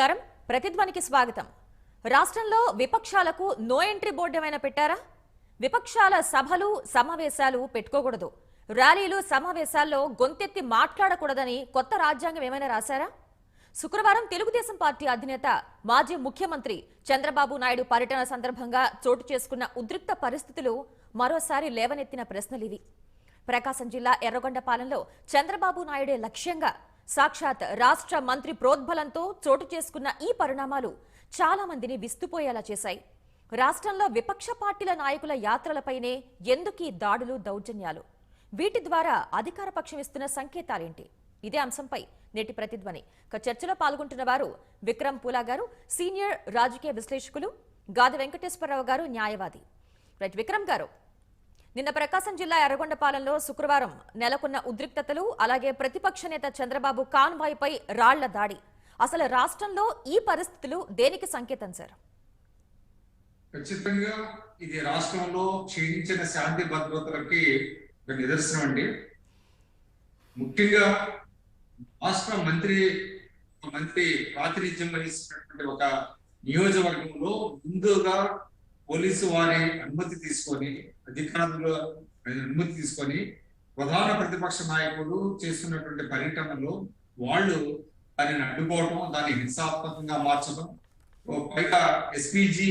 నమస్కారం. ప్రతిధ్వనికి స్వాగతం. రాష్ట్రంలో విపక్షాలకు నో ఎంట్రీ బోర్డు ఏమైనా పెట్టారా? విపక్షాల సభలు సమావేశాలు పెట్టుకోకూడదు. ర్యాలీలు సమావేశాల్లో గొంతెత్తి మాట్లాడకూడదని కొత్త రాజ్యాంగం ఏమైనా రాశారా? శుక్రవారం తెలుగుదేశం పార్టీ అధినేత మాజీ ముఖ్యమంత్రి చంద్రబాబు నాయుడు పర్యటన సందర్భంగా చోటు చేసుకున్న ఉద్రిక్త పరిస్థితులు మరోసారి లేవనెత్తిన ప్రశ్నలివి. ప్రకాశం జిల్లా ఎర్రగొండపాలెంలో చంద్రబాబు నాయుడే లక్ష్యంగా సాక్షాత్ రాష్ట్ర మంత్రి ప్రోద్బలంతో చోటు చేసుకున్న ఈ పరిణామాలు చాలా మందిని విస్తుపోయేలా చేశాయి. రాష్ట్రంలో విపక్ష పార్టీల నాయకుల యాత్రలపైనే ఎందుకీ దాడులు దౌర్జన్యాలు? వీటి ద్వారా అధికార పక్షం ఇస్తున్న సంకేతాలేంటి? ఇదే అంశంపై నేటి ప్రతిధ్వని. చర్చలో పాల్గొంటున్న వారు విక్రమ్ పూలా గారు సీనియర్ రాజకీయ విశ్లేషకులు గాది వెంకటేశ్వరరావు గారు న్యాయవాది. రైట్ విక్రమ్ గారు నిన్న ప్రకాశం జిల్లా ఎర్రగొండపాలెంలో శుక్రవారం నెలకొన్న ఉద్రిక్తతలు అలాగే ప్రతిపక్ష నేత చంద్రబాబు కాన్వాయ్పై రాళ్ళ దాడి. అసలు రాష్ట్రంలో ఈ పరిస్థితులు దేనికి సంకేతం సార్? ఖచ్చితంగా ఇది రాష్ట్రంలో క్షీణించిన శాంతి భద్రతలకి నిదర్శనం అండి. ముఖ్యంగా రాష్ట్ర మంత్రి మంత్రి ప్రాతినిధ్యం వహిస్తున్నటువంటి ఒక నియోజకవర్గంలో ముందుగా పోలీసు వారి అనుమతి తీసుకొని అధికారుల అనుమతి తీసుకొని ప్రధాన ప్రతిపక్ష నాయకులు చేస్తున్నటువంటి పర్యటనలో వాళ్ళు దానిని అడ్డుకోవటం దాన్ని హింసాత్మకంగా మార్చడం పైగా ఎస్పీజీ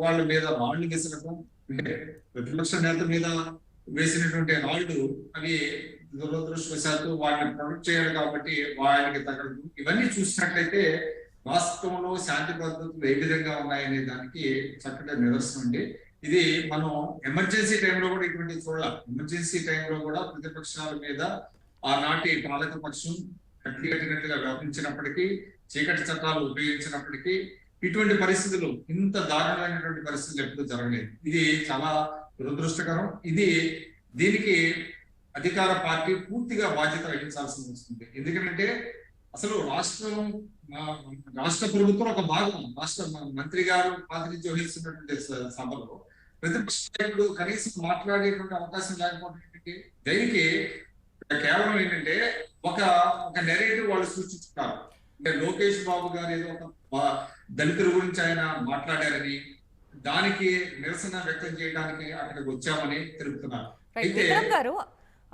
వాళ్ళ మీద రాళ్ళు విసరడం అంటే ప్రతిపక్ష నేత మీద వేసినటువంటి రాళ్ళు అవి దురదృష్టవశాత్తు వాళ్ళని ప్రొటెక్ట్ చేయాలి కాబట్టి వాళ్ళకి తగలదు ఇవన్నీ చూసినట్లయితే వాస్తవంలో శాంతి భద్రతలు ఏ విధంగా ఉన్నాయనే దానికి చక్కటి నిదర్శనం అండి. ఇది మనం ఎమర్జెన్సీ టైంలో కూడా ఇటువంటి చూడాలి. ఎమర్జెన్సీ టైంలో కూడా ప్రతిపక్షాల మీద ఆనాటి పాలక పక్షం కట్టి కట్టినట్టుగా వ్యవహరించినప్పటికీ చీకటి చట్టాలు ఉపయోగించినప్పటికీ ఇటువంటి పరిస్థితులు ఇంత దారుణమైనటువంటి పరిస్థితులు ఎప్పుడూ జరగలేదు. ఇది చాలా దురదృష్టకరం. ఇది దీనికి అధికార పార్టీ పూర్తిగా బాధ్యత వహించాల్సి వస్తుంది. ఎందుకంటే అసలు రాష్ట్రం రాష్ట్ర ప్రభుత్వం ఒక భాగం. రాష్ట్ర మంత్రి గారు ప్రాతినిధ్యం వహిస్తున్నటువంటి సభలో ప్రతిపక్ష నాయకుడు కనీసం మాట్లాడేటువంటి అవకాశం ఏంటంటే దీనికి? కేవలం ఏంటంటే ఒక ఒక నెరేటివ్ వాళ్ళు సృష్టించుకున్నారు అంటే లోకేష్ బాబు గారు ఏదో ఒక దళితుల గురించి ఆయన మాట్లాడారని దానికి నిరసన వ్యక్తం చేయడానికి అక్కడికి వచ్చామని తెలుపుతున్నారు. అయితే-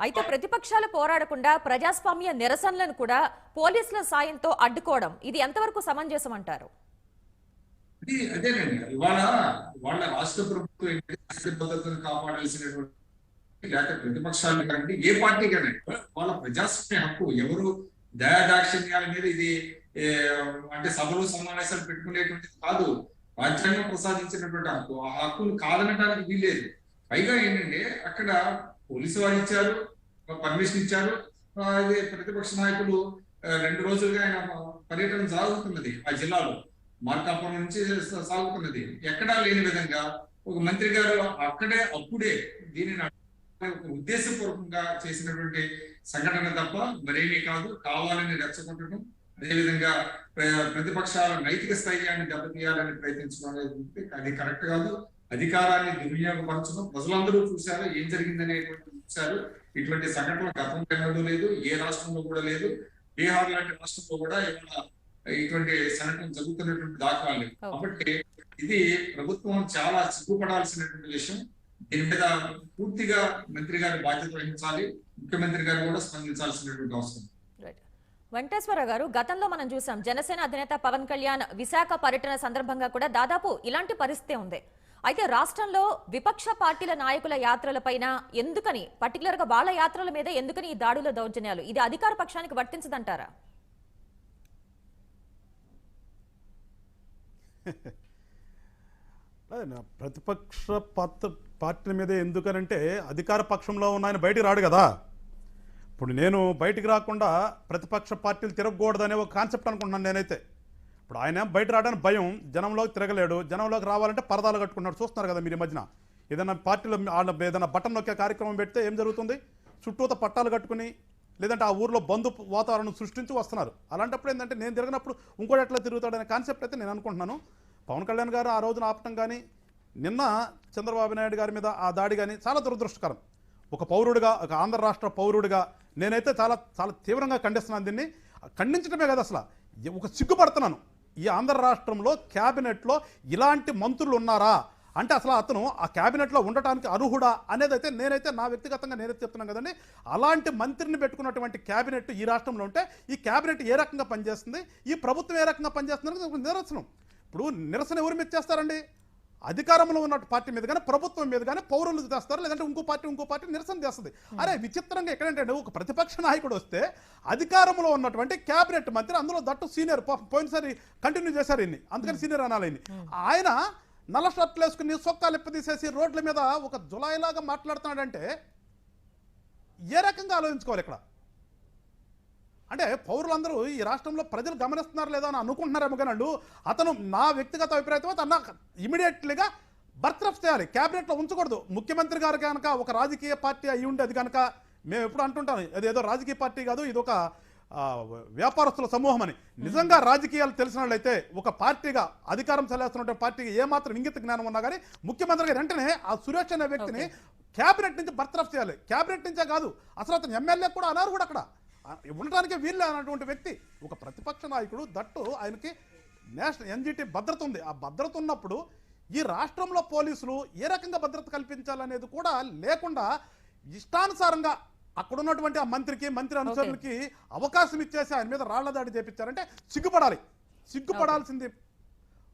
అయితే ప్రతిపక్షాలు పోరాడకుండా ప్రజాస్వామ్య నిరసనలను కూడా పోలీసుల సాయంతో అడ్డుకోవడం ఇది ఎంతవరకు సమంజసం అంటారు అదేనండి. ఇవాళ వాళ్ళ రాష్ట్ర ప్రభుత్వం భద్రతను కాపాడాల్సినటువంటి లేకపోతే ప్రతిపక్షాలు కానీ ఏ పార్టీ కానీ వాళ్ళ ప్రజాస్వామ్య హక్కు ఎవరు దయాదాక్షిణ్యాల మీద ఇది అంటే సభలు సమావేశాలు పెట్టుకునేటువంటిది కాదు. రాజ్యాంగం ప్రసాదించినటువంటి హక్కు ఆ హక్కును కాదనటానికి వీలేదు పైగా ఏంటంటే అక్కడ పోలీసు వారు ఇచ్చారు పర్మిషన్ ఇచ్చారు. అది ఇది ప్రతిపక్ష నాయకులు రెండు రోజులుగా ఆయన పర్యటన సాగుతున్నది ఆ జిల్లాలో. మార్కాపురం నుంచి సాగుతున్నది. ఎక్కడా లేని విధంగా ఒక మంత్రి గారు అక్కడే అప్పుడే దీనిని ఉద్దేశపూర్వకంగా చేసినటువంటి సంఘటన తప్ప మరేమీ కాదు. కావాలని రెచ్చగొట్టడం అదేవిధంగా ప్ర- ప్రతిపక్షాల నైతిక స్థైర్యాన్ని దెబ్బతీయాలని ప్రయత్నించడం అనేది అది కరెక్ట్ కాదు. అధికారాన్ని దుర్వినియోగపరచడం. ప్రజలందరూ చూశారు ఏం జరిగిందనేటువంటి చూశారు. ఇటువంటి సంఘటన గతంలో ఎన్నడూ లేదు ఏ రాష్ట్రంలో కూడా లేదు. బీహార్ లాంటి రాష్ట్రంలో కూడా ఇవాళ ఇటువంటి సంఘటన జరుగుతున్నటువంటి దాఖలాలు లేవు. Okay. కాబట్టి ఇది ప్రభుత్వం చాలా సిగ్గుపడాల్సినటువంటి విషయం. దీని మీద పూర్తిగా మంత్రి గారి బాధ్యత వహించాలి. ముఖ్యమంత్రి గారు కూడా స్పందించాల్సినటువంటి అవసరం. రైట్ వెంకటేశ్వర గారు గతంలో మనం చూసాం జనసేన అధినేత పవన్ కళ్యాణ్ విశాఖ పర్యటన సందర్భంగా కూడా దాదాపు ఇలాంటి పరిస్థితే ఉంది అయితే రాష్ట్రంలో విపక్ష పార్టీల నాయకుల యాత్రలపైన ఎందుకని పర్టికులర్గా వాళ్ళ యాత్రల మీద ఎందుకని ఈ దాడుల దౌర్జన్యాలు? ఇది అధికార పక్షానికి వర్తించదంటారా? నా ప్రతిపక్ష పాత్ర పార్టీ మీద ఎందుకనంటే అధికార పక్షంలో ఉన్న ఆయన బయటికి రాడు కదా. ఇప్పుడు నేను బయటికి రాకుండా ప్రతిపక్ష పార్టీలు తిరగకూడదనే ఒక కాన్సెప్ట్ అనుకుంటున్నాను నేనైతే. ఇప్పుడు ఆయన బయట రావడానికి భయం జనంలోకి తిరగలేడు జనంలోకి రావాలంటే పరదాలు కట్టుకున్నాడు చూస్తున్నారు కదా మీరు ఈ మధ్యన. ఏదైనా పార్టీలో వాళ్ళ ఏదైనా బటన్ నొక్కే కార్యక్రమం పెడితే ఏం జరుగుతుంది? చుట్టూత పట్టాలు కట్టుకుని లేదంటే ఆ ఊర్లో బంధు వాతావరణం సృష్టించి వస్తున్నారు. అలాంటప్పుడు ఏంటంటే నేను తిరిగినప్పుడు ఇంకోటి ఎట్లా తిరుగుతాడనే కాన్సెప్ట్ అయితే నేను అనుకుంటున్నాను. పవన్ కళ్యాణ్ గారు ఆ రోజున ఆపటం కానీ నిన్న చంద్రబాబు నాయుడు గారి మీద ఆ దాడి కానీ చాలా దురదృష్టకరం. ఒక పౌరుడిగా ఒక ఆంధ్ర రాష్ట్ర పౌరుడిగా నేనైతే చాలా చాలా తీవ్రంగా ఖండిస్తున్నాను దీన్ని. ఖండించడమే కదా అసలు. ఒక సిగ్గుపడుతున్నాను. ఈ ఆంధ్ర రాష్ట్రంలో క్యాబినెట్లో ఇలాంటి మంత్రులు ఉన్నారా? అంటే అసలు అతను ఆ క్యాబినెట్లో ఉండటానికి అర్హుడా అనేది అయితే నేనైతే నా వ్యక్తిగతంగా నేనైతే చెప్తున్నాను కదండి. అలాంటి మంత్రిని పెట్టుకున్నటువంటి క్యాబినెట్ ఈ రాష్ట్రంలో ఉంటే ఈ క్యాబినెట్ ఏ రకంగా పనిచేస్తుంది? ఈ ప్రభుత్వం ఏ రకంగా పనిచేస్తుంది నిరసనం. నిదర్శనం ఇప్పుడు నిరసన ఎవరి మీద చేస్తారండి? అధికారంలో ఉన్న పార్టీ మీద కానీ ప్రభుత్వం మీద కానీ పౌరులు చేస్తారు లేదంటే ఇంకో పార్టీ ఇంకో పార్టీ నిరసన చేస్తుంది. అరే విచిత్రంగా ఎక్కడంటే ఒక ప్రతిపక్ష నాయకుడు వస్తే అధికారంలో ఉన్నటువంటి క్యాబినెట్ మంత్రి అందులో దట్టు సీనియర్ పోయినసారి కంటిన్యూ చేశారు ఇన్ని అందుకని సీనియర్ అనాలి ఈయన్ని. ఆయన నల్ల షర్ట్లు వేసుకుని సొక్కాలు ఎప్పదీసేసి రోడ్ల మీద ఒక జులాయిలాగా మాట్లాడుతున్నాడంటే ఏ రకంగా ఆలోచించుకోవాలి ఇక్కడ? అంటే పౌరులందరూ ఈ రాష్ట్రంలో ప్రజలు గమనిస్తున్నారు లేదా అని అనుకుంటున్నారేమో కానీ అతను నా వ్యక్తిగత అభిప్రాయం అయితే అన్న ఇమీడియట్లీగా బర్త్రఫ్ చేయాలి క్యాబినెట్లో ఉంచకూడదు. ముఖ్యమంత్రి గారు కనుక ఒక రాజకీయ పార్టీ అయి ఉండి అది కనుక మేము ఎప్పుడు అంటుంటాం అది ఏదో రాజకీయ పార్టీ కాదు ఇది ఒక వ్యాపారస్తుల సమూహం అని నిజంగా రాజకీయాలు తెలిసిన వాళ్ళైతే ఒక పార్టీగా అధికారం చెల్లేస్తున్న పార్టీకి ఏమాత్రం ఇంగిత జ్ఞానం ఉన్నా కానీ ముఖ్యమంత్రి గారు వెంటనే ఆ సురేష్ అనే వ్యక్తిని క్యాబినెట్ నుంచి బర్త్రఫ్ చేయాలి. క్యాబినెట్ నుంచే కాదు అసలు అతను ఎమ్మెల్యే కూడా అన్నారు కూడా అక్కడ. ఉండటానికి వీళ్ళు అన్నటువంటి వ్యక్తి ఒక ప్రతిపక్ష నాయకుడు దట్టు ఆయనకి నేషనల్ ఎన్జిటి భద్రత ఉంది. ఆ భద్రత ఉన్నప్పుడు ఈ రాష్ట్రంలో పోలీసులు ఏ రకంగా భద్రత కల్పించాలనేది కూడా లేకుండా ఇష్టానుసారంగా అక్కడ ఉన్నటువంటి ఆ మంత్రికి మంత్రి అనుచరులకి అవకాశం ఇచ్చేసి ఆయన మీద రాళ్ళ దాడి చేపించారంటే సిగ్గుపడాలి. సిగ్గుపడాల్సింది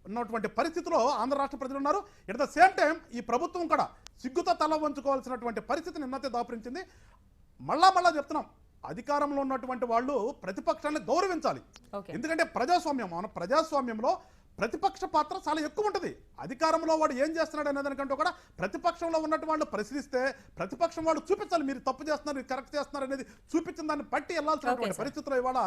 ఉన్నటువంటి పరిస్థితిలో ఆంధ్ర రాష్ట్ర ప్రజలు ఉన్నారు. ఎట్ ద సేమ్ టైం ఈ ప్రభుత్వం కూడా సిగ్గుతో తల వంచుకోవాల్సినటువంటి పరిస్థితిని నిన్నతే దాపురించింది. మళ్ళా మళ్ళా చెప్తున్నాం. అధికారంలో ఉన్నటువంటి వాళ్ళు ప్రతిపక్షాన్ని గౌరవించాలి. ఎందుకంటే ప్రజాస్వామ్యం మన ప్రజాస్వామ్యంలో ప్రతిపక్ష పాత్ర చాలా ఎక్కువ ఉంటుంది. అధికారంలో వాడు ఏం చేస్తున్నాడు అనే దానికంటే కూడా ప్రతిపక్షంలో ఉన్నట్టు వాళ్ళు ప్రశ్నిస్తే ప్రతిపక్షం వాళ్ళు చూపించాలి మీరు తప్పు చేస్తున్నారు మీరు కరెక్ట్ చేస్తున్నారు అనేది చూపించిన దాన్ని బట్టి sir. పరిస్థితుల్లో ఇవాళ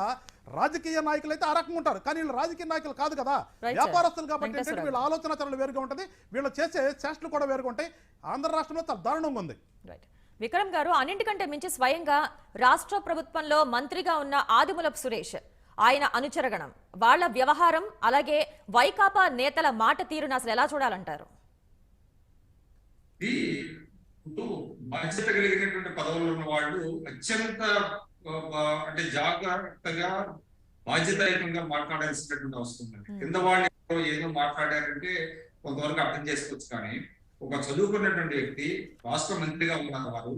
రాజకీయ నాయకులు అయితే ఆ రకంగా ఉంటారు. కానీ వీళ్ళు రాజకీయ నాయకులు కాదు కదా. వ్యాపారస్తులు కాబట్టి ఏంటంటే. వీళ్ళ ఆలోచన చరలు వేరుగా ఉంటుంది. వీళ్ళు చేసే చేష్టలు కూడా వేరుగా ఉంటాయి. ఆంధ్ర రాష్ట్రంలో చాలా దారుణంగా ఉంది. విక్రమ్ గారు అన్నింటికంటే మించి స్వయంగా రాష్ట్ర ప్రభుత్వంలో మంత్రిగా ఉన్న ఆదిమూలపు సురేష్. ఆయన అనుచరగణం. వాళ్ళ వ్యవహారం అలాగే వైకాపా నేతల మాట తీరును అసలు ఎలా చూడాలంటారు? బాధ్యత కలిగినటువంటి ఉన్న వాళ్ళు అత్యంత అంటే జాగ్రత్తగా బాధ్యతాయుతంగా మాట్లాడాల్సినటువంటి అవసరం ఉంది. కింద వాళ్ళు ఏదో మాట్లాడారంటే కొంతవరకు అర్థం చేసుకోవచ్చు కానీ ఒక చదువుకున్నటువంటి వ్యక్తి రాష్ట్ర మంత్రిగా ఉన్న వారు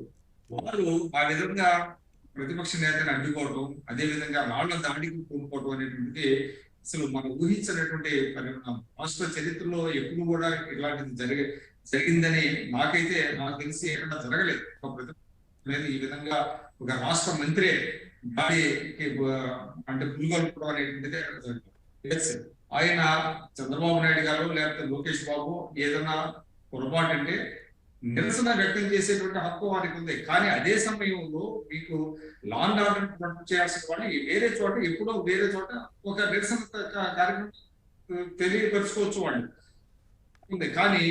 వారు ఆ విధంగా ప్రతిపక్ష నేతని అడ్డుకోవడం అదే విధంగా రాళ్ళ దాడికి కూడుకోవడం అనేటువంటిది అసలు మనం ఊహించినటువంటి పరిణామం. రాష్ట్ర చరిత్రలో ఎప్పుడు కూడా ఇలాంటిది జరిగే జరిగిందని నాకైతే నాకు తెలిసి ఎక్కడ జరగలేదు. ఒక ప్రతిపక్ష ఈ విధంగా ఒక రాష్ట్ర మంత్రి దాడికి అంటే పులిగొల్పడం అనేటువంటిది ఆయన చంద్రబాబు నాయుడు గారు లేకపోతే లోకేష్ బాబు ఏదైనా పొరపాటు అంటే నిరసన వ్యక్తం చేసేటువంటి హక్కు వారికి ఉంది. కానీ అదే సమయంలో మీకు లాండ్ ఆర్డర్ చేయాల్సిన వాళ్ళు వేరే చోట ఎప్పుడో వేరే చోట ఒక నిరసన కార్యక్రమం తెలియపరుచుకోవచ్చు వాళ్ళు. ఉంది. కానీ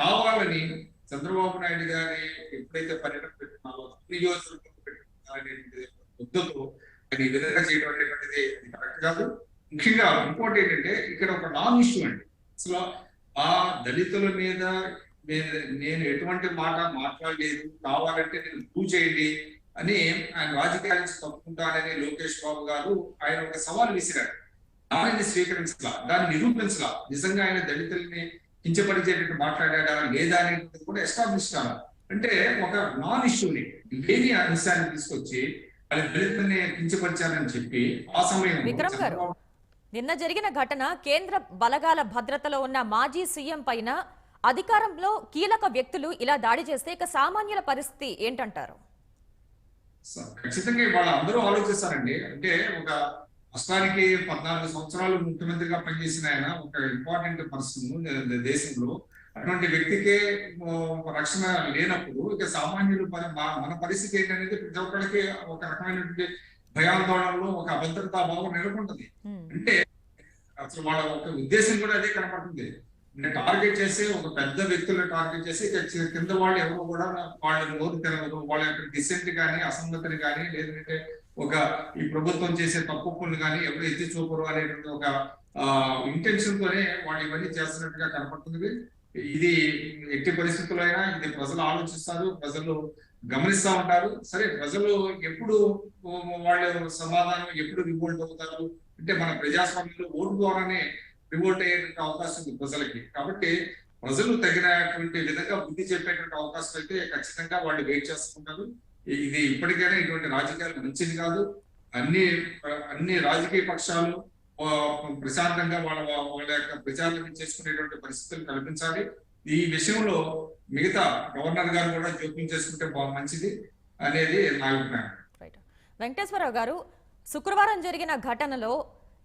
కావాలని చంద్రబాబు నాయుడు గారి ఎప్పుడైతే పర్యటన పెట్టుకున్నారో నియోజకవర్గం పెట్టుకున్నారనేది ముద్దతో అది ఈ విధంగా చేయడం అనేటువంటిది కరెక్ట్ కాదు. ముఖ్యంగా ఇంకోటి ఏంటంటే ఇక్కడ ఒక నాన్ ఇష్యూ అండి. అసలు ఆ దళితుల మీద నేను నేను ఎటువంటి మాట మాట్లాడలేదు. కావాలంటే నేను ప్రూవ్ చేయండి అని ఆయన రాజకీయాల నుంచి తప్పుకుంటానని లోకేష్ బాబు గారు ఆయన ఒక సవాల్ విసిరారు. దానిని స్వీకరించలా దాన్ని నిరూపించలా. నిజంగా ఆయన దళితుల్ని కించపరిచేటట్టు మాట్లాడా లేదా అనేది కూడా ఎస్టాబ్లిష్ కాదు అంటే ఒక నాన్ ఇష్యూని లేని అంశాన్ని తీసుకొచ్చి అది దళితుల్ని కించపరిచారని చెప్పి ఆ సమయంలో విక్రమ్ గారు. చంద్రబాబు నిన్న జరిగిన ఘటన కేంద్ర బలగాల భద్రతలో ఉన్న మాజీ సీఎం పైన అధికారంలో కీలక వ్యక్తులు ఇలా దాడి చేస్తే ఇక సామాన్యుల పరిస్థితి ఏంటంటారు? ఖచ్చితంగా వాళ్ళు అందరూ ఆలోచిస్తారండి. అంటే ఒక రాష్ట్రానికి పద్నాలుగు సంవత్సరాలు ముఖ్యమంత్రిగా పనిచేసిన ఆయన ఒక ఇంపార్టెంట్ పర్సన్ దేశంలో అటువంటి వ్యక్తికే రక్షణ లేనప్పుడు ఇక సామాన్యులు మన- పరిస్థితి ఏంటనేది ప్రతి ఒక్కరికి ఒక రకమైనటువంటి భయాందోళనలో ఒక అభద్రతా భావం నెలకొంటుంది. అంటే అసలు వాళ్ళ ఒక ఉద్దేశం కూడా అదే కనపడుతుంది. అంటే టార్గెట్ చేసి ఒక పెద్ద వ్యక్తులను టార్గెట్ చేసి ఇక కింద వాళ్ళు ఎవరు కూడా వాళ్ళ నోరు తినదు వాళ్ళ యొక్క డిసెంట్ కానీ అసంగతిని కానీ లేదంటే ఒక ఈ ప్రభుత్వం చేసే తప్పు కానీ ఎవరు ఎత్తి చూపరు అనేటువంటి ఒక ఇంటెన్షన్ తోనే వాళ్ళు ఇవన్నీ చేస్తున్నట్టుగా కనపడుతుంది. ఇది ఎట్టి పరిస్థితుల్లో అయినా ఇది ప్రజలు ఆలోచిస్తారు ప్రజలు గమనిస్తా ఉంటారు. సరే ప్రజలు ఎప్పుడు వాళ్ళు సమాధానం ఎప్పుడు రివోల్ట్ అవుతారు? అంటే మన ప్రజాస్వామ్యంలో ఓటు ద్వారానే రివోల్ట్ అయ్యేటువంటి అవకాశం ఉంది ప్రజలకి. కాబట్టి ప్రజలు తగినటువంటి విధంగా బుద్ధి చెప్పేటువంటి అవకాశం అయితే ఖచ్చితంగా వాళ్ళు వెయిట్ చేస్తున్నారు ఇది ఇప్పటికైనా ఇటువంటి రాజకీయాలు మంచిది కాదు. అన్ని అన్ని రాజకీయ పక్షాలు ప్రశాంతంగా వాళ్ళ వాళ్ళ యొక్క ప్రచారం చేసుకునేటువంటి పరిస్థితులు కల్పించాలి. ఈ విషయంలో మిగతా గవర్నర్ గారు కూడా జోక్యం చేసుకుంటే బాగా మంచిది అనేది నా అభిప్రాయం. వెంకటేశ్వరరావు గారు శుక్రవారం జరిగిన ఘటనలో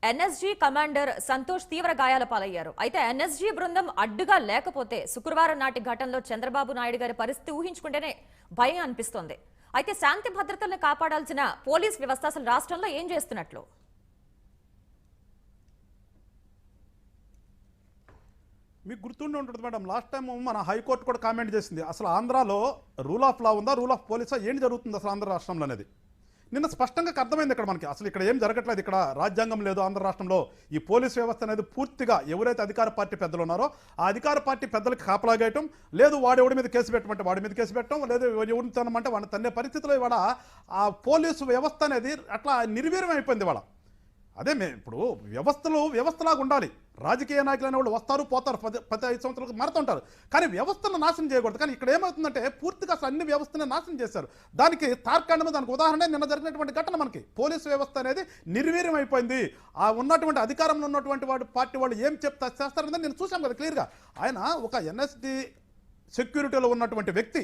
ఎన్ఎస్జీ కమాండర్ సంతోష్ తీవ్ర గాయాల పాలయ్యారు. అయితే ఎన్ఎస్జీ బృందం అడ్డుగా లేకపోతే శుక్రవారం నాటి ఘటనలో చంద్రబాబు నాయుడు గారి పరిస్థితి ఊహించుకుంటేనే భయం అనిపిస్తోంది. అయితే శాంతి భద్రతల్ని కాపాడాల్సిన పోలీస్ వ్యవస్థ అసలు రాష్ట్రంలో ఏం చేస్తున్నట్లు? మీకు గుర్తుండి ఉంటుంది మేడం లాస్ట్ టైం మన హైకోర్టు కూడా కామెంట్ చేసింది. అసలు ఆంధ్రాలో రూల్ ఆఫ్ లా ఉందా రూల్ ఆఫ్ పోలీసా ఏం జరుగుతుంది అసలు ఆంధ్ర రాష్ట్రంలో అనేది? నిన్న స్పష్టంగా అర్థమైంది ఇక్కడ మనకి. అసలు ఇక్కడ ఏం జరగట్లేదు. ఇక్కడ రాజ్యాంగం లేదు ఆంధ్ర రాష్ట్రంలో ఈ పోలీస్ వ్యవస్థ అనేది పూర్తిగా ఎవరైతే అధికార పార్టీ పెద్దలు ఉన్నారో ఆ అధికార పార్టీ పెద్దలకు కాపలాగేయటం లేదు వాడు ఎవడి మీద కేసు పెట్టమంటే వాడి మీద కేసు పెట్టడం లేదు ఎవరిని తనమంటే వాడిని తన్నే పరిస్థితిలో ఇవాళ ఆ పోలీసు వ్యవస్థ అనేది అట్లా నిర్వీర్యం అయిపోయింది ఇవాళ. అదే మే ఇప్పుడు వ్యవస్థలు వ్యవస్థలాగా ఉండాలి. రాజకీయ నాయకులు అనే వాళ్ళు వస్తారు పోతారు పది పది ఐదు సంవత్సరాలకు మారుతుంటారు. కానీ వ్యవస్థను నాశనం చేయకూడదు. కానీ ఇక్కడ ఏమవుతుందంటే పూర్తిగా అసలు అన్ని వ్యవస్థను నాశనం చేశారు. దానికి తార్కాండము దానికి ఉదాహరణ నిన్న జరిగినటువంటి ఘటన మనకి. పోలీసు వ్యవస్థ అనేది నిర్వీర్యం అయిపోయింది. ఆ ఉన్నటువంటి అధికారంలో ఉన్నటువంటి వాడు పార్టీ వాళ్ళు ఏం చెప్తా చేస్తారనేది నేను చూసాం కదా క్లియర్గా. ఆయన ఒక ఎన్ఎస్డి సెక్యూరిటీలో ఉన్నటువంటి వ్యక్తి.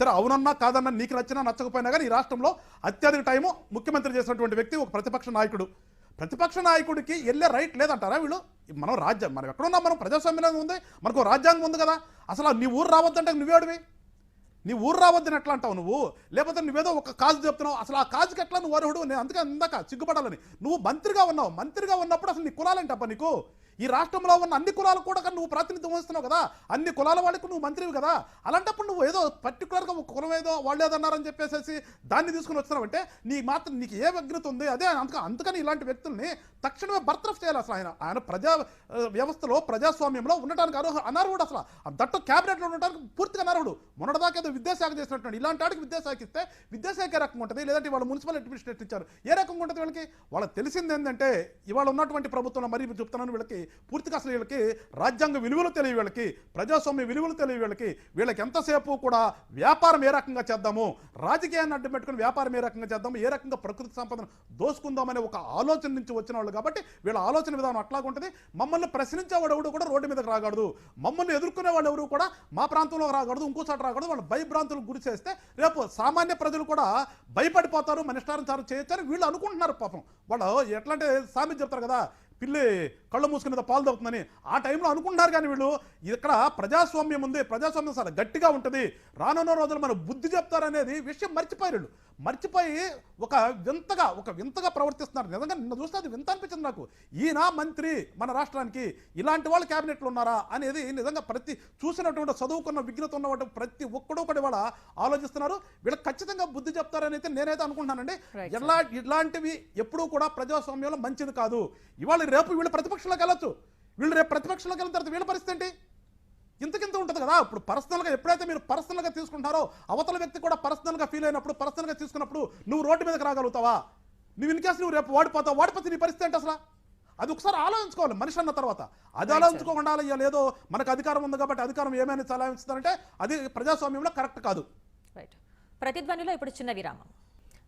సరే అవునన్నా కాదన్నా నీకు నచ్చినా నచ్చకపోయినా కానీ ఈ రాష్ట్రంలో అత్యధిక టైము ముఖ్యమంత్రి చేసినటువంటి వ్యక్తి ఒక ప్రతిపక్ష నాయకుడు. ప్రతిపక్ష నాయకుడికి వెళ్ళే రైట్ లేదంటారా వీళ్ళు? మనం రాజ్యం మనం ఎక్కడున్నాం? మనం ప్రజాస్వామ్యం ఉంది. మనకు రాజ్యాంగం ఉంది కదా. అసలు నీ ఊరు రావద్దంటే నువ్వేడివి నీ ఊరు రావద్దని ఎట్లా అంటావు నువ్వు? లేకపోతే నువ్వేదో ఒక కాజు చెప్తున్నావు. అసలు ఆ కాజుకి ఎట్లా నువ్వు అర్హుడు? నేను అందుకే ఇందాక సిగ్గుపడాలని. నువ్వు మంత్రిగా ఉన్నావు. మంత్రిగా ఉన్నప్పుడు అసలు నీ కులాలంటప్ప నీకు? ఈ రాష్ట్రంలో ఉన్న అన్ని కులాలు కూడా నువ్వు ప్రాతినిధ్యం వహిస్తున్నావు కదా. అన్ని కులాల వాళ్ళకు నువ్వు మంత్రివి కదా. అలాంటప్పుడు నువ్వు ఏదో పర్టికులర్గా ఒక కులం ఏదో వాళ్ళు ఏదన్నారని చెప్పేసి దాన్ని తీసుకుని వచ్చినావు అంటే నీ మాత్రం నీకు ఏ వ్యగ్రత ఉంది? అదే అందుకని అందుకని ఇలాంటి వ్యక్తుల్ని తక్షణమే బర్తరఫ్ చేయాలి అసలు ఆయన. ఆయన ప్రజా వ్యవస్థలో ప్రజాస్వామ్యంలో ఉండటానికి అర్హ అనర్హుడు అసలు. ఆ దట్టు క్యాబినెట్లో ఉండటానికి పూర్తిగా అనర్హుడు. మొన్నటిదాకా ఏదో విద్యాశాఖ చేసినట్టు ఇలాంటి వాడికి విద్యాశాఖ ఇస్తే విద్యాశాఖ ఏ రకంగా ఉంటుంది? లేదంటే వాళ్ళు మున్సిపల్ అడ్మినిస్ట్రేషన్ ఇచ్చారు. ఏ రకంగా ఉంటుంది వీళ్ళకి? వాళ్ళకి తెలిసింది ఏంటంటే ఇవాళ ఉన్నటువంటి ప్రభుత్వంలో మరి చెప్తున్నాను వీళ్ళకి పూర్తిగా అసలు వీళ్ళకి రాజ్యాంగ విలువలు తెలియ వీళ్ళకి ప్రజాస్వామ్య విలువలు తెలియ వీళ్ళకి. వీళ్ళకి ఎంతసేపు కూడా వ్యాపారం ఏ రకంగా చేద్దాము రాజకీయాన్ని అడ్డు పెట్టుకుని వ్యాపారం ఏ రకంగా చేద్దాము ఏ రకంగా ప్రకృతి సంపదను దోసుకుందామనే ఒక ఆలోచన నుంచి వచ్చిన వాళ్ళు కాబట్టి వీళ్ళ ఆలోచన విధానం అట్లాగుంటుంది మమ్మల్ని ప్రశ్నించేవాడు ఎవడు కూడా రోడ్డు మీదకి రాకూడదు. మమ్మల్ని ఎదుర్కొనే వాళ్ళు ఎవరు కూడా మా ప్రాంతంలో రాకూడదు ఇంకోసారి రాకూడదు. వాళ్ళు భయభ్రాంతులకు గురి చేస్తే రేపు సామాన్య ప్రజలు కూడా భయపడిపోతారు మన ఇష్టానుసారం చేయొచ్చారు వీళ్ళు అనుకుంటున్నారు పాపం. వాళ్ళు ఎట్లాంటి అంటే సామెత చెప్తారు కదా పిల్లి కళ్ళు మూసుకునేది పాలు తగ్గుతుందని ఆ టైంలో అనుకుంటున్నారు కానీ వీళ్ళు. ఇక్కడ ప్రజాస్వామ్యం ఉంది ప్రజాస్వామ్యం చాలా గట్టిగా ఉంటుంది. రానున్న రోజులు మన బుద్ధి చెప్తారనేది విషయం మర్చిపోయారు మర్చిపోయి ఒక వింతగా ఒక వింతగా ప్రవర్తిస్తున్నారు. నిజంగా నిన్న చూస్తే అది వింత అనిపించింది నాకు. ఈయన మంత్రి మన రాష్ట్రానికి ఇలాంటి వాళ్ళు క్యాబినెట్లు ఉన్నారా అనేది నిజంగా ప్రతి చూసినటువంటి చదువుకున్న విజ్ఞత ఉన్నటువంటి ప్రతి ఒక్కడూ కూడా ఇవాళ ఆలోచిస్తున్నారు. వీళ్ళకి ఖచ్చితంగా బుద్ధి చెప్తారని అయితే నేనైతే అనుకుంటున్నానండి. ఎలా ఇలాంటివి ఎప్పుడూ కూడా ప్రజాస్వామ్యంలో మంచిది కాదు. ఇవాళ రేపు వీళ్ళు ప్రతిపక్షంలోకి వెళ్ళొచ్చు. వీళ్ళు రేపు ప్రతిపక్షంలోకి వెళ్ళిన తర్వాత వీళ్ళ పరిస్థితి ఏంటి? ఇంతకింత ఉంటుంది కదా. ఇప్పుడు పర్సనల్గా ఎప్పుడైతే మీరు పర్సనల్గా తీసుకుంటారో అవతల వ్యక్తి కూడా పర్సనల్గా ఫీల్ అయినప్పుడు పర్సనల్గా తీసుకున్నప్పుడు నువ్వు రోడ్డు మీదకి రాగలుగుతావా? నువ్వు ఇన్ కేసు నువ్వు రేపు వాడిపోతావు వాడిపోతే నీ పరిస్థితి ఏంటి అసలు? అది ఒకసారి ఆలోచించుకోవాలి మనిషి అన్న తర్వాత. అది ఆలోచించుకోకుండా ఇవాళ ఏదో మనకు అధికారం ఉంది కాబట్టి అధికారం ఏమైనా చలాయిస్తుందంటే అది ప్రజాస్వామ్యంలో కరెక్ట్ కాదు. రైట్ ప్రతిధ్వనిలో ఇప్పుడు చిన్న విరామం.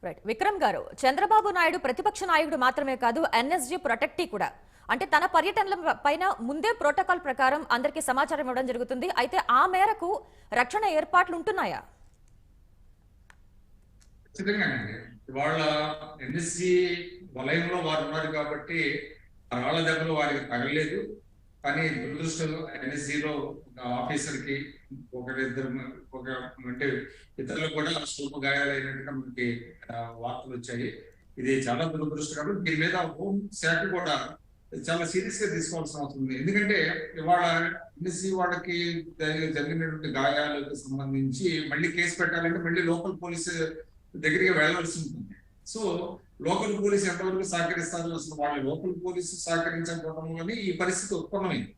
రైట్ విక్రమ్ గారు చంద్రబాబు నాయుడు ప్రతిపక్ష నాయకుడు మాత్రమే కాదు ఎన్ఎస్జీ ప్రొటెక్టీ కూడా. అంటే తన పర్యటనల పైన ముందే ప్రోటోకాల్ ప్రకారం అందరికీ సమాచారం ఇవ్వడం జరుగుతుంది. అయితే ఆ మేరకు రక్షణ ఏర్పాట్లు ఉంటున్నాయా? ఖచ్చితంగానండి వాళ్ళ ఎన్ఎస్సి వలయంలో వారు ఉన్నారు కాబట్టి ఆ రాళ్ళ దెబ్బలు వారికి తగలేదు. కానీ దురదృష్టం ఎన్ఎస్సిలో ఒక ఆఫీసర్కి ఒకరిద్దరు అంటే ఇతరులు కూడా స్వల్ప గాయాలైనట్టుగా మనకి వార్తలు వచ్చాయి. ఇది చాలా దురదృష్టకరం దీని మీద హోమ్ శాఖ కూడా చాలా సీరియస్గా తీసుకోవాల్సిన అవసరం ఉంది. ఎందుకంటే ఇవాళ ఎన్ఎస్సి వాళ్ళకి జరిగినటువంటి గాయాలకు సంబంధించి మళ్ళీ కేసు పెట్టాలంటే మళ్ళీ లోకల్ పోలీసు దగ్గరికి వెళ్ళవలసి ఉంటుంది. సో లోకల్ పోలీసు ఎంతవరకు సహకరిస్తారు అసలు వాళ్ళ లోకల్ పోలీసు సహకరించకపోవడం వల్ల ఈ పరిస్థితి ఉత్పన్నమైంది.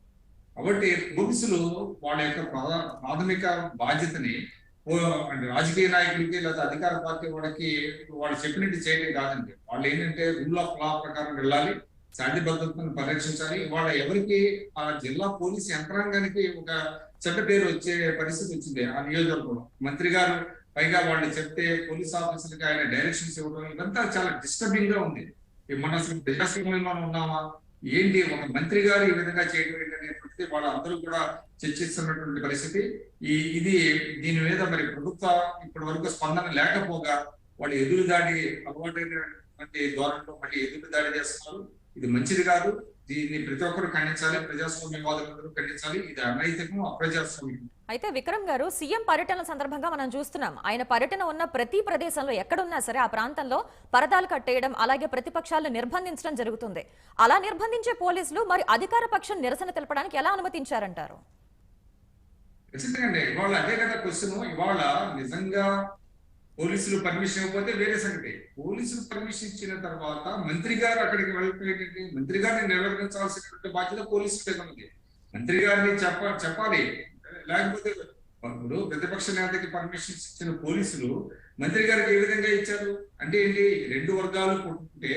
కాబట్టి పోలీసులు వాళ్ళ యొక్క ప్రాథమిక బాధ్యతని రాజకీయ నాయకులకి లేదా అధికార పార్టీ వాళ్ళకి వాళ్ళు చెప్పినట్టు చేయడం కాదండి. వాళ్ళు ఏంటంటే రూల్ ఆఫ్ లా ప్రకారం వెళ్ళాలి శాంతి భద్రతను పరిరక్షించాలి. వాళ్ళ ఎవరికి ఆ జిల్లా పోలీస్ యంత్రాంగానికి ఒక చెడ్డ పేరు వచ్చే పరిస్థితి వచ్చింది ఆ నియోజకవర్గంలో. మంత్రి గారు పైగా వాళ్ళు చెప్తే పోలీస్ ఆఫీసర్కి ఆయన డైరెక్షన్స్ ఇవ్వడం ఇదంతా చాలా డిస్టర్బింగ్గా ఉంది. ఈ మన అసలు ప్రజాస్వామ్యంలో ఉన్నామా? ఏంటి ఒక మంత్రి గారు ఈ విధంగా చేయడం ఏంటనే అనేటువంటిది వాళ్ళందరూ కూడా చర్చిస్తున్నటువంటి పరిస్థితి. ఈ ఇది దీని మీద మరి ప్రభుత్వ ఇప్పటి వరకు స్పందన లేకపోగా వాళ్ళు ఎదురు దాడి అలవాటైనటువంటి ధోరణిలో మళ్ళీ ఎదురు దాడి చేస్తున్నారు. ఇది మంచిది కాదు. దీన్ని ప్రతి ఒక్కరు ఖండించాలి. ప్రజాస్వామ్యవాదులందరూ ఖండించాలి. ఇది అనైతికం అప్రజాస్వామ్యం అయితే విక్రమ్ గారు సీఎం పర్యటనల సందర్భంగా మనం చూస్తున్నాం. ఆయన పర్యటన ఉన్న ప్రతి ప్రదేశంలో ఎక్కడున్నా సరే ఆ ప్రాంతంలో పరదాలు కట్టేయడం అలాగే ప్రతిపక్షాలను నిర్బంధించడం జరుగుతుంది. అలా నిర్బంధించే పోలీసులు మరి అధికార పక్షం నిరసన తెలపడానికి ఎలా అనుమతించారంటారు? ఖచ్చితంగా ఇవాళ అదే కదా క్వశ్చన్. ఇవాళ నిజంగా పోలీసులు పర్మిషన్ ఇవ్వకపోతే వేరే సంగతి. పోలీసులు పర్మిషన్ ఇచ్చిన తర్వాత మంత్రి గారు అక్కడికి వెళ్ళిపోయేటంటే మంత్రి గారిని నిర్వర్తించాల్సినటువంటి బాధ్యత పోలీసుల మీద ఉంది. మంత్రి గారిని చెప్ప చెప్పాలి. లేకపోతే ఇప్పుడు ప్రతిపక్ష నేతకి పర్మిషన్ ఇచ్చిన పోలీసులు మంత్రి గారికి ఏ విధంగా ఇచ్చారు? అంటే ఏంటి? రెండు వర్గాలు కొట్టుకుంటే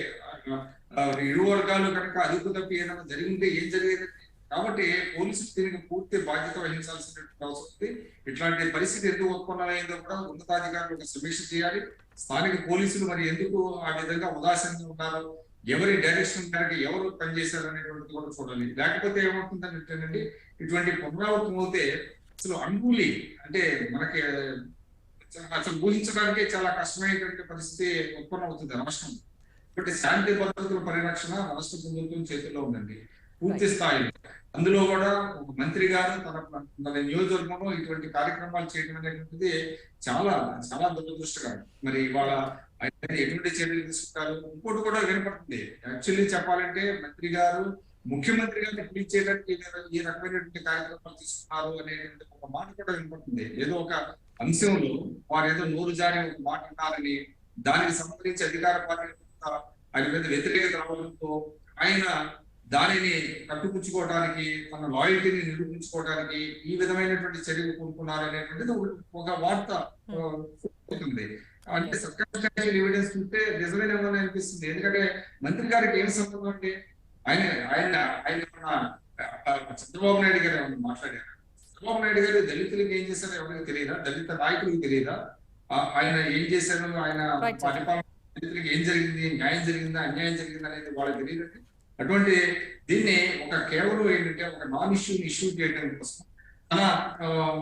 ఇరు వర్గాలు కనుక అదుపు తప్పి ఏదైనా జరిగింటే ఏం జరిగేది? కాబట్టి పోలీసులు దీనికి పూర్తి బాధ్యత వహించాల్సినటువంటి అవసరం ఉంది. ఇట్లాంటి పరిస్థితి ఎందుకు ఉత్పన్నమైందో కూడా ఉన్నతాధికారులు ఒక సమీక్ష చేయాలి. స్థానిక పోలీసులు మరి ఎందుకు ఆ విధంగా ఉదాసీనంగా ఉన్నారు? ఎవరి డైరెక్షన్ మేరకు ఎవరు పనిచేశారు అనేటువంటిది కూడా చూడాలి. లేకపోతే ఏమవుతుందంటేనండి ఇటువంటి పునరావృతం అవుతే అసలు అన్కూలి అంటే మనకి అసలు ఊహించడానికే చాలా కష్టమైనటువంటి పరిస్థితి ఉత్పన్నం అవుతుంది రాష్ట్రం. కాబట్టి శాంతి భద్రతల పరిరక్షణ రాష్ట్ర ప్రభుత్వం చేతుల్లో ఉందండి. పూర్తి స్థాయిలో. అందులో కూడా ఒక మంత్రి గారు తన తన నియోజకవర్గంలో ఇటువంటి కార్యక్రమాలు చేయడం అనేటువంటిది చాలా చాలా దురదృష్టకరం. మరి ఇవాళ ఆయన ఎటువంటి చర్యలు తీసుకుంటారు? ఇంకోటి కూడా వినపడుతుంది. యాక్చువల్లీ చెప్పాలంటే మంత్రి గారు ముఖ్యమంత్రి గారిని పిలిచి చేయడానికి ఈ రకమైనటువంటి కార్యక్రమాలు తీసుకున్నారు అనేటువంటి ఒక మాట కూడా వినపడుతుంది. ఏదో ఒక అంశంలో వారు ఏదో నోరు జారి ఒక మాట అన్నారని దానికి సంబంధించి అధికార పార్టీ ఆయన మీద వ్యతిరేకత రావడంతో ఆయన దానిని కట్టుపుచ్చుకోవడానికి తన లాయల్టీని నిరూపించుకోవడానికి ఈ విధమైనటువంటి చర్యలు కొనుక్కున్నారు అనేటువంటిది ఒక- వార్త అవుతుంది అంటే సర్కమ్స్టాన్షియల్ ఎవిడెన్స్ చూస్తే నిజమేనేమో అనిపిస్తుంది. ఎందుకంటే మంత్రి గారికి ఏం సంబంధం అండి ఆయన ఆయన ఆయన చంద్రబాబు నాయుడు గారు ఏమన్నా మాట్లాడారు? చంద్రబాబు నాయుడు గారు దళితులకు ఏం చేశారో ఎవరికి తెలియదా? దళిత నాయకులకు తెలియదా? ఆయన ఏం చేశారు ఆయన. పరిపాలన దళితులకు ఏం జరిగింది న్యాయం జరిగిందా అన్యాయం జరిగిందా అనేది వాళ్ళకి తెలియదండి అటువంటి దీన్ని ఒక కేవలం ఏంటంటే ఒక నాన్ ఇష్యూ ఇష్యూ చేయడం కోసం తన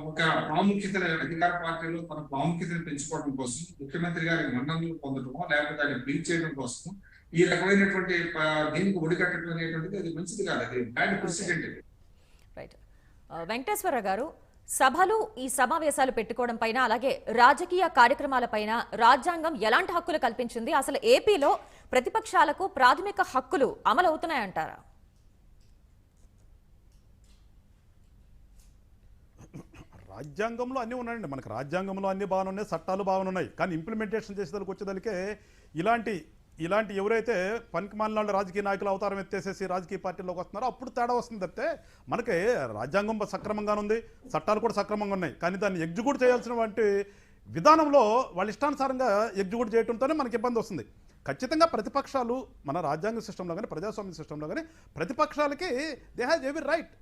ఒక ప్రాముఖ్యతను అధికార పార్టీలో తన ప్రాముఖ్యతను పెంచుకోవడం కోసం ముఖ్యమంత్రి గారి మన్ననలు పొందడమో లేకపోతే ఆయన బిల్ చేయడం కోసం ఈ రకమైనటువంటి దీనికి ఒడికట్టడం అనేటువంటిది అది మంచిది కాదు. అది బ్యాడ్ ప్రెసిడెంట్ రైట్ వెంకటేశ్వర గారు సభలు ఈ సమావేశాలు పెట్టుకోవడం పైన అలాగే రాజకీయ కార్యక్రమాల పైన రాజ్యాంగం ఎలాంటి హక్కులు కల్పించింది? అసలు ఏపీలో ప్రతిపక్షాలకు ప్రాథమిక హక్కులు అమలవుతున్నాయంటారా? రాజ్యాంగంలో అన్నీ ఉన్నాయండి. మనకి రాజ్యాంగంలో అన్ని బాగానే ఉన్నాయి చట్టాలు బాగానే ఉన్నాయి. కానీ ఇంప్లిమెంటేషన్ చేసేదానికి వచ్చేదానికే ఇలాంటి ఇలాంటి ఎవరైతే పనికిమాలిన వాళ్ళు రాజకీయ నాయకులు అవతారం ఎత్తేసేసి రాజకీయ పార్టీలోకి వస్తున్నారో అప్పుడు తేడా వస్తుంది తప్పితే మనకి రాజ్యాంగం సక్రమంగానే ఉంది చట్టాలు కూడా సక్రమంగా ఉన్నాయి. కానీ దాన్ని ఎగ్జిక్యూట్ చేయాల్సినటువంటి విధానంలో వాళ్ళ ఇష్టానుసారంగా ఎగ్జిక్యూట్ చేయడంతోనే మనకి ఇబ్బంది వస్తుంది. ఖచ్చితంగా ప్రతిపక్షాలు మన రాజ్యాంగ సిస్టంలో కానీ ప్రజాస్వామ్య సిస్టంలో కానీ ప్రతిపక్షాలకి దే హ్యాజ్ ఎవరీ రైట్.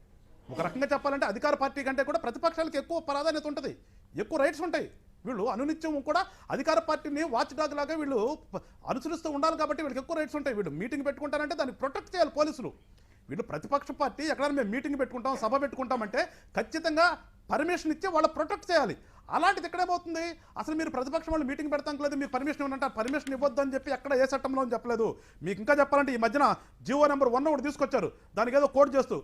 ఒక రకంగా చెప్పాలంటే అధికార పార్టీ కంటే కూడా ప్రతిపక్షాలకు ఎక్కువ ప్రాధాన్యత ఉంటుంది. ఎక్కువ రైట్స్ ఉంటాయి. వీళ్ళు అనునిత్యం కూడా అధికార పార్టీని వాచ్ డాగ్ లాగా వీళ్ళు అనుసరిస్తూ ఉండాలి కాబట్టి వీళ్ళకి ఎక్కువ రైట్స్ ఉంటాయి. వీళ్ళు మీటింగ్ పెట్టుకుంటారంటే దాన్ని ప్రొటెక్ట్ చేయాలి పోలీసులు. వీళ్ళు ప్రతిపక్ష పార్టీ ఎక్కడైనా మేము మీటింగ్ పెట్టుకుంటాం సభ పెట్టుకుంటామంటే ఖచ్చితంగా పర్మిషన్ ఇచ్చి వాళ్ళ ప్రొటెక్ట్ చేయాలి. అలాంటిది ఎక్కడేమవుతుంది అసలు మీరు ప్రతిపక్షం వాళ్ళు మీటింగ్ పెడతాం లేదు మీరు పర్మిషన్ ఇవ్వనంటారు. పర్మిషన్ ఇవ్వద్దు అని చెప్పి ఎక్కడ ఏ చట్టంలో అని చెప్పలేదు. మీకు ఇంకా చెప్పాలంటే ఈ మధ్యన జీవో నెంబర్ వన్ ఒకటి తీసుకొచ్చారు. దానికి ఏదో కోడ్ చేస్తూ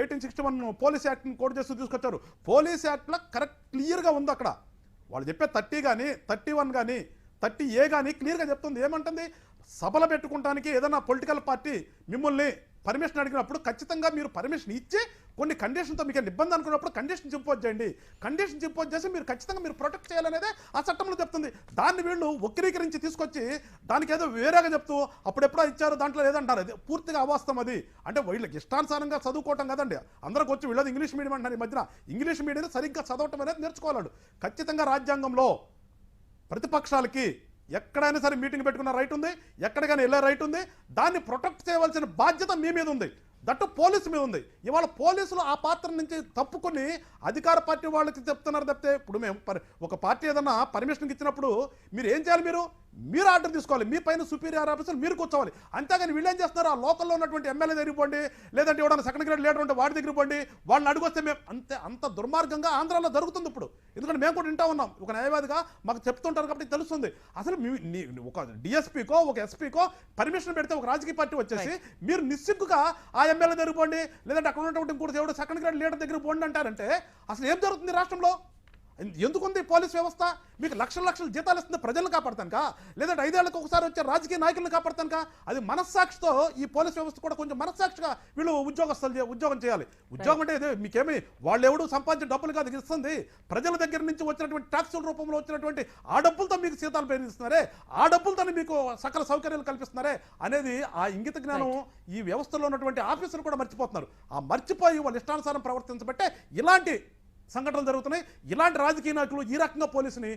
ఎయిటీన్ సిక్స్టీ వన్ పోలీస్ యాక్ట్ని కోడ్ చేస్తూ తీసుకొచ్చారు. పోలీస్ యాక్ట్లో కరెక్ట్ క్లియర్గా ఉంది అక్కడ. వాళ్ళు చెప్పే థర్టీ కానీ థర్టీ వన్ కానీ థర్టీ ఏ కానీ క్లియర్గా చెప్తుంది. ఏమంటుంది? సభలు పెట్టుకుంటానికి ఏదైనా పొలిటికల్ పార్టీ మిమ్మల్ని పర్మిషన్ అడిగినప్పుడు ఖచ్చితంగా మీరు పర్మిషన్ ఇచ్చి కొన్ని కండిషన్తో మీకు ఇబ్బంది అనుకున్నప్పుడు కండిషన్ ఇంపోజ్ చేయండి. కండిషన్ ఇంపోజ్ చేసి మీరు ఖచ్చితంగా మీరు ప్రొటెక్ట్ చేయాలనేదే ఆ చట్టంలో చెప్తుంది. దాన్ని వీళ్ళు వక్రీకరించి తీసుకొచ్చి దానికి ఏదో వేరేగా చెప్తూ అప్పుడెప్పుడో ఇచ్చారు దాంట్లో లేదంటారు. అది పూర్తిగా అవాస్తవం అది. అంటే వీళ్ళకి ఇష్టానుసారంగా చదువుకోవటం కదండి. అందరికి వచ్చి వీళ్ళది ఇంగ్లీష్ మీడియం అంటారు ఈ మధ్యన. ఇంగ్లీష్ మీడియం సరిగ్గా చదవటం అనేది నేర్చుకోవాలండి. ఖచ్చితంగా రాజ్యాంగంలో ప్రతిపక్షాలకి ఎక్కడైనా సరే మీటింగ్ పెట్టుకున్న రైట్ ఉంది ఎక్కడికైనా వెళ్ళే రైట్ ఉంది. దాన్ని ప్రొటెక్ట్ చేయవలసిన బాధ్యత మీ మీద ఉంది. దట్టు పోలీసు మీద ఉంది. ఇవాళ పోలీసులు ఆ పాత్ర నుంచి తప్పుకొని అధికార పార్టీ వాళ్ళకి చెప్తున్నారు తప్పితే ఇప్పుడు మేము ఒక పార్టీ ఏదన్నా పర్మిషన్కి ఇచ్చినప్పుడు మీరు ఏం చేయాలి మీరు? మీరు ఆర్డర్ తీసుకోవాలి. మీ పైన సుపీరియర్ ఆఫీసర్ మీరు కూర్చోవాలి. అంతేగాని వీళ్ళు ఏం చేస్తున్నారు? ఆ లోకల్లో ఉన్నటువంటి ఎమ్మెల్యే దగ్గరికి పోండి లేదంటే ఎవడన్నా సెకండ్ గ్రేడ్ లీడర్ ఉంటే వాడి దగ్గరికి పోండి వాళ్ళని అడుగొస్తే మేము అంతే అంత దుర్మార్గంగా ఆంధ్రాలో జరుగుతుంది ఇప్పుడు. ఎందుకంటే మేము కూడా వింటా ఉన్నాం. ఒక న్యాయవాదిగా మాకు చెప్తుంటారు కాబట్టి తెలుస్తుంది. అసలు ఒక డిఎస్పీకో ఒక ఎస్పీకో పర్మిషన్ పెడితే ఒక రాజకీయ పార్టీ వచ్చేసి మీరు నిస్సిగ్గుగా ఆ ఎమ్మెల్యే దగ్గర పోండి. లేదంటే అక్కడ ఉన్నటువంటి ఇంకోటి దేవుడు సెకండ్ గ్రేడ్ లీడర్ దగ్గర పోండి అంటారంటే అసలు ఏం జరుగుతుంది రాష్ట్రంలో? ఎందుకుంది పోలీస్ వ్యవస్థ? మీకు లక్షల లక్షల జీతాలు ఇస్తుంది ప్రజలను కాపాడతానుక? లేదంటే ఐదేళ్ళకు ఒకసారి వచ్చే రాజకీయ నాయకులను కాపాడతానుక? అది మనస్సాక్షితో ఈ పోలీస్ వ్యవస్థ కూడా కొంచెం మనస్సాక్షిగా వీళ్ళు ఉద్యోగస్తులు చే- ఉద్యోగం చేయాలి. ఉద్యోగం అంటే ఇదే మీకేమి? వాళ్ళు ఎవడు సంపాదించిన డబ్బులు కాదు ఇస్తుంది. ప్రజల దగ్గర నుంచి వచ్చినటువంటి ట్యాక్సుల రూపంలో వచ్చినటువంటి ఆ డబ్బులతో మీకు జీతాలు పెరిగిస్తున్నారే ఆ డబ్బులతో మీకు సకల సౌకర్యాలు కల్పిస్తున్నారే అనేది ఆ ఇంగిత జ్ఞానం ఈ వ్యవస్థలో ఉన్నటువంటి ఆఫీసులు కూడా మర్చిపోతున్నారు. ఆ మర్చిపోయి వాళ్ళ ఇష్టానుసారం ప్రవర్తించబట్టే ఇలాంటి సంఘటనలు జరుగుతున్నాయి. ఇలాంటి రాజకీయ నాయకులు ఈ రకంగా పోలీసుని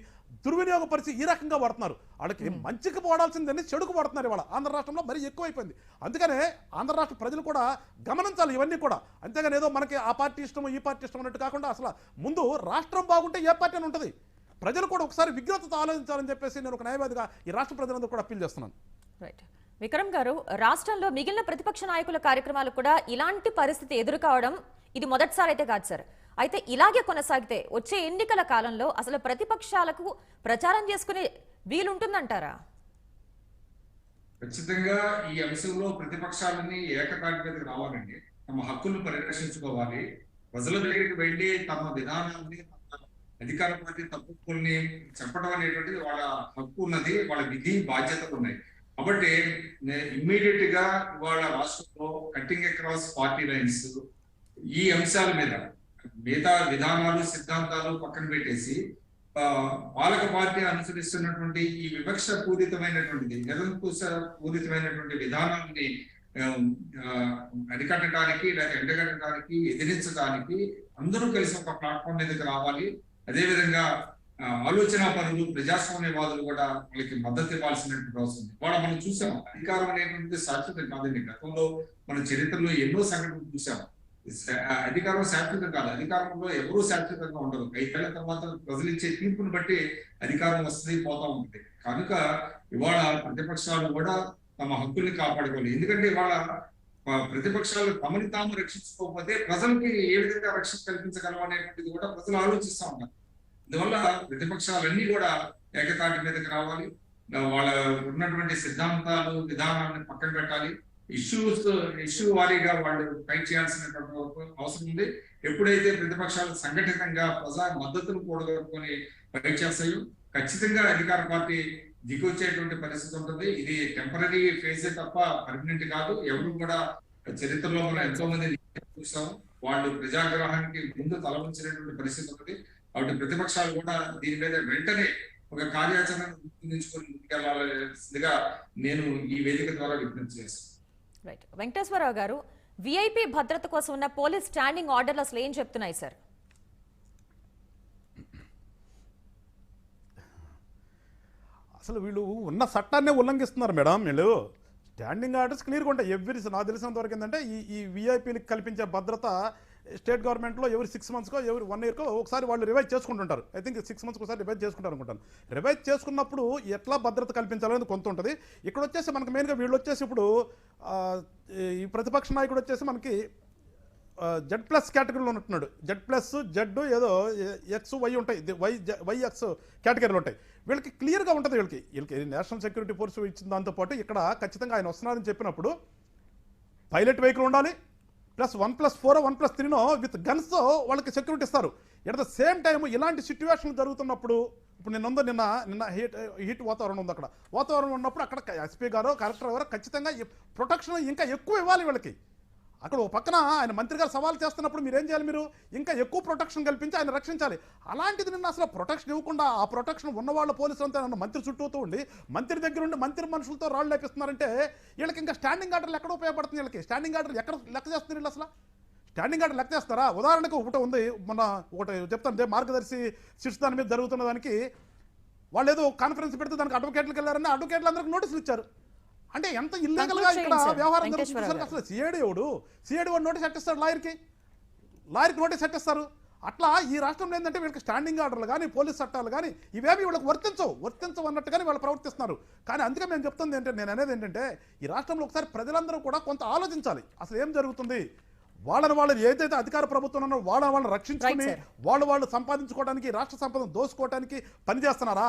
దుర్వినియోగపరిచి ఈ రకంగా వాడుతున్నారు. వాళ్ళకి మంచికి వాడాల్సిందని చెడుకు వాడుతున్నారు ఇవాళ. ఆంధ్ర రాష్ట్రంలో మరీ ఎక్కువైపోయింది. అందుకనే ఆంధ్ర రాష్ట్ర ప్రజలు కూడా గమనించాలి ఇవన్నీ కూడా. అంతేగాని ఏదో మనకి ఆ పార్టీ ఇష్టం ఈ పార్టీ ఇష్టం అన్నట్టు కాకుండా అసలు ముందు రాష్ట్రం బాగుంటే ఏ పార్టీ అని ఉంటుంది. ప్రజలు కూడా ఒకసారి విజ్ఞతతో ఆలోచించాలని చెప్పేసి నేను ఒక న్యాయవాదిగా ఈ రాష్ట్ర ప్రజలందరూ కూడా అప్పీల్ చేస్తున్నాను. రైట్. విక్రమ్ గారు రాష్ట్రంలో మిగిలిన ప్రతిపక్ష నాయకుల కార్యక్రమాలు కూడా ఇలాంటి పరిస్థితి ఎదురు కావడం ఇది మొదటిసారి అయితే కాదు సార్. అయితే ఇలాగే కొనసాగితే వచ్చే ఎన్నికల కాలంలో అసలు ప్రతిపక్షాలకు ప్రచారం చేసుకునే వీలుంటుందంటారా? ఖచ్చితంగా ఈ అంశంలో ప్రతిపక్షాలన్నీ ఏకతాటి మీదకి రావాలండి. తమ హక్కులను పరిరక్షించుకోవాలి. ప్రజల దగ్గరికి వెళ్ళి తమ విధానాన్ని తమ అధికార పార్టీ చెప్పడం అనేటువంటిది వాళ్ళ హక్కు ఉన్నది వాళ్ళ విధి బాధ్యతలు ఉన్నాయి. కాబట్టి ఇమ్మీడియట్గా వాళ్ళ రాష్ట్రంలో కటింగ్ అక్రాస్ పార్టీ లైన్స్ ఈ అంశాల మీద మిగతా విధానాలు సిద్ధాంతాలు పక్కన పెట్టేసి ఆ, పాలక పార్టీ అనుసరిస్తున్నటువంటి ఈ వివక్ష పూరితమైనటువంటిది నిరంకుశ పూరితమైనటువంటి విధానాన్ని అరికట్టడానికి లేక ఎండగట్టడానికి ఎదిరించడానికి అందరూ కలిసి ఒక ప్లాట్ఫామ్ మీదకి రావాలి. అదేవిధంగా ఆలోచన పనులు ప్రజాస్వామ్యవాదులు కూడా వాళ్ళకి మద్దతు ఇవ్వాల్సినటువంటి అవసరం ఉంది. వాళ్ళ మనం చూసాం అధికారం అనేటువంటిది శాశ్వతం కాదండి. గతంలో మన చరిత్రలో ఎన్నో సంఘటనలు చూసాము అధికారం శాశ్వతం కాదు. అధికారంలో ఎవరూ శాశ్వతంగా ఉండదు ఐదేళ్ళ తర్వాత ప్రజలు ఇచ్చే తీర్పును బట్టి అధికారం వస్తుంది పోతా ఉంటుంది. కనుక ఇవాళ ప్రతిపక్షాలు కూడా తమ హక్కుల్ని కాపాడుకోవాలి. ఎందుకంటే ఇవాళ ప్రతిపక్షాలు తమని తాము రక్షించుకోకపోతే ప్రజలకి ఏ విధంగా రక్షణ కల్పించగలం అనేటువంటిది కూడా ప్రజలు ఆలోచిస్తూ ఉన్నారు. అందువల్ల ప్రతిపక్షాలన్నీ కూడా ఏకతాటి మీదకి రావాలి. వాళ్ళ ఉన్నటువంటి సిద్ధాంతాలు విధానాన్ని పక్కన పెట్టాలి. ఇష్యూస్ ఇష్యూ వారీగా వాళ్ళు ఫైట్ చేయాల్సిన అవసరం ఉంది. ఎప్పుడైతే ప్రతిపక్షాలు సంఘటితంగా ప్రజా మద్దతును కూడగట్టుకొని ఫైట్ చేస్తాయో ఖచ్చితంగా అధికార పార్టీ దిగొచ్చేటువంటి పరిస్థితి ఉంటుంది. ఇది టెంపరీ ఫేజే తప్ప పర్మనెంట్ కాదు. ఎవరు కూడా చరిత్రలో మనం ఎంతో మంది చూసాం. వాళ్ళు ప్రజాగ్రహానికి ముందు తలవంచినటువంటి పరిస్థితి ఉంటుంది. కాబట్టి ప్రతిపక్షాలు కూడా దీని మీద వెంటనే ఒక కార్యాచరణ రూపొందించుకొని ముందుకెళ్ళాల్సిందిగా నేను ఈ వేదిక ద్వారా విజ్ఞప్తి చేస్తాను రైట్ వెంకటేశ్వరరావు గారు విఐపి భద్రత కోసం ఉన్న పోలీస్ స్టాండింగ్ ఆర్డర్లు అసలు ఏం చెప్తున్నాయి సార్ అసలు వీళ్ళు ఉన్న చట్టాన్నే ఉల్లంఘిస్తున్నారు మేడం వీళ్ళు. స్టాండింగ్ ఆర్డర్స్ క్లియర్గా ఉంటాయి. ఎవ్రీ నాకు తెలిసినంత వరకు ఏంటంటే ఈ ఈ విఐపీలకు కల్పించే భద్రత స్టేట్ గవర్నమెంట్లో ఎవరి సిక్స్ మంత్స్కో ఎవరి వన్ ఇయర్కో ఒకసారి వాళ్ళు రివైజ్ చేసుకుంటుంటారు. ఐ థింక్ సిక్స్ మంత్స్కి ఒకసారి రివైజ్ చేసుకుంటారు అనుకుంటాను. రివైజ్ చేసుకున్నప్పుడు ఎట్లా భద్రత కల్పించాలనేది కొంత ఉంటుంది. ఇక్కడ వచ్చేసి మనకి మెయిన్గా వీళ్ళు వచ్చేసి ఇప్పుడు ఈ ప్రతిపక్ష నాయకుడు వచ్చేసి మనకి జెడ్ ప్లస్ కేటగిరీలో ఉంటున్నాడు. జెడ్ ప్లస్ జెడ్ ఏదో ఎక్స్ వై ఉంటాయి. వై జ- వై ఎక్స్ కేటగిరీలు ఉంటాయి. వీళ్ళకి క్లియర్గా ఉంటుంది వీళ్ళకి. వీళ్ళకి నేషనల్ సెక్యూరిటీ ఫోర్స్ ఇచ్చిన దాంతోపాటు ఇక్కడ ఖచ్చితంగా ఆయన వస్తున్నారని చెప్పినప్పుడు పైలట్ వెహికల్ ఉండాలి. Plus one plus four one plus త్రీనో with గన్స్తో వాళ్ళకి సెక్యూరిటీ ఇస్తారు. ఎట్ ద సేమ్ టైం ఇలాంటి సిచ్యువేషన్ జరుగుతున్నప్పుడు ఇప్పుడు నిన్న ఉందో నిన్న నిన్న హీట్ హీట్ వాతావరణం ఉంది అక్కడ. వాతావరణం ఉన్నప్పుడు అక్కడ ఎస్పీ గారు కలెక్టర్ గారు ఖచ్చితంగా ప్రొటెక్షన్ ఇంకా ఎక్కువ ఇవ్వాలి వీళ్ళకి. అక్కడ ఒక పక్కన ఆయన మంత్రి గారు సవాల్ చేస్తున్నప్పుడు మీరు ఏం చేయాలి మీరు? ఇంకా ఎక్కువ ప్రొటెక్షన్ కల్పించి ఆయన రక్షించాలి. అలాంటిది నిన్న అసలు ప్రొటెక్షన్ ఇవ్వకుండా ఆ ప్రొటెక్షన్ ఉన్నవాళ్ళ పోలీసులంతా నన్ను మంత్రి చుట్టూతూ ఉండి మంత్రి దగ్గర ఉండి మంత్రి మనుషులతో రాళ్ళు లేపిస్తున్నారంటే వీళ్ళకి ఇంకా స్టాండింగ్ ఆర్డర్లు ఎక్కడ ఉపయోగపడుతుంది వీళ్ళకి? స్టాండింగ్ ఆర్డర్ ఎక్కడ లెక్క చేస్తున్నారు వీళ్ళు అసలు? స్టాండింగ్ ఆర్డర్ లెక్క చేస్తారా ఉదాహరణకు ఒకటి ఉంది మొన్న ఒకటి చెప్తాను మార్గదర్శి శిక్ష దాని మీద జరుగుతున్న దానికి వాళ్ళు ఏదో కాన్ఫరెన్స్ పెడితే దానికి అడ్వకేట్లకు వెళ్ళారని అడ్వకేట్లు అందరికి నోటీసులు ఇచ్చారు. అంటే ఎంత ఇల్లీగల్గా Conclude ఇక్కడ. వ్యవహారం జరుగుతుంది. అసలు సిఐడి ఎవడు? సిఐడి వాడు నోటీస్ అట్టిస్తాడు లాయర్కి. లాయర్కి నోటీస్ అట్టిస్తారు అట్లా ఈ రాష్ట్రంలో ఏంటంటే వీళ్ళకి స్టాండింగ్ ఆర్డర్లు కానీ పోలీస్ చట్టాలు కానీ ఇవేమి వీళ్ళకి వర్తించవు. వర్తించవు అన్నట్టుగానే వాళ్ళు ప్రవర్తిస్తున్నారు. కానీ అందుకే మేము చెప్తుంది ఏంటంటే నేను అనేది ఏంటంటే ఈ రాష్ట్రంలో ఒకసారి ప్రజలందరూ కూడా కొంత ఆలోచించాలి. అసలు ఏం జరుగుతుంది? వాళ్ళని వాళ్ళు ఏదైతే అధికార ప్రభుత్వం ఉన్నారో వాళ్ళని వాళ్ళని రక్షించుకుని. వాళ్ళు వాళ్ళు సంపాదించుకోవడానికి రాష్ట్ర సంపదను దోసుకోవడానికి పనిచేస్తున్నారా?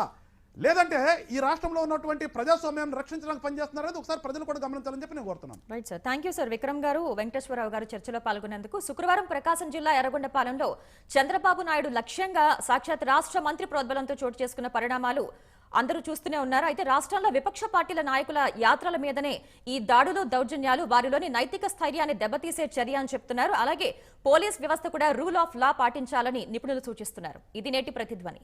లేదంటే ఈ రాష్ట్రంలో ఉన్నటువంటి ప్రజాస్వామ్యాన్ని రక్షించడానికి పనిచేస్తున్నారు అనేది ఒకసారి ప్రజలు కూడా గమనించాలని చెప్పి నేను కోరుతున్నాను. Right sir thank you sir Vikram గారు వెంకటేశ్వరరావు గారు చర్చలో పాల్గొనేందుకు శుక్రవారం ప్రకాశం జిల్లా ఎర్రగొండపాలెంలో చంద్రబాబు నాయుడు లక్ష్యంగా సాక్షాత్ రాష్ట్ర మంత్రి ప్రోద్బలంతో చోటు చేసుకున్న పరిణామాలు అందరూ చూస్తూనే ఉన్నారు. అయితే రాష్ట్రంలో విపక్ష పార్టీల నాయకుల యాత్రల మీదనే ఈ దాడులు దౌర్జన్యాలు వారిలోని నైతిక స్థైర్యాన్ని దెబ్బతీసే చర్య అని చెప్తున్నారు. అలాగే పోలీస్ వ్యవస్థ కూడా రూల్ ఆఫ్ లా పాటించాలని నిపుణులు సూచిస్తున్నారు. ఇది నేటి ప్రతిధ్వని.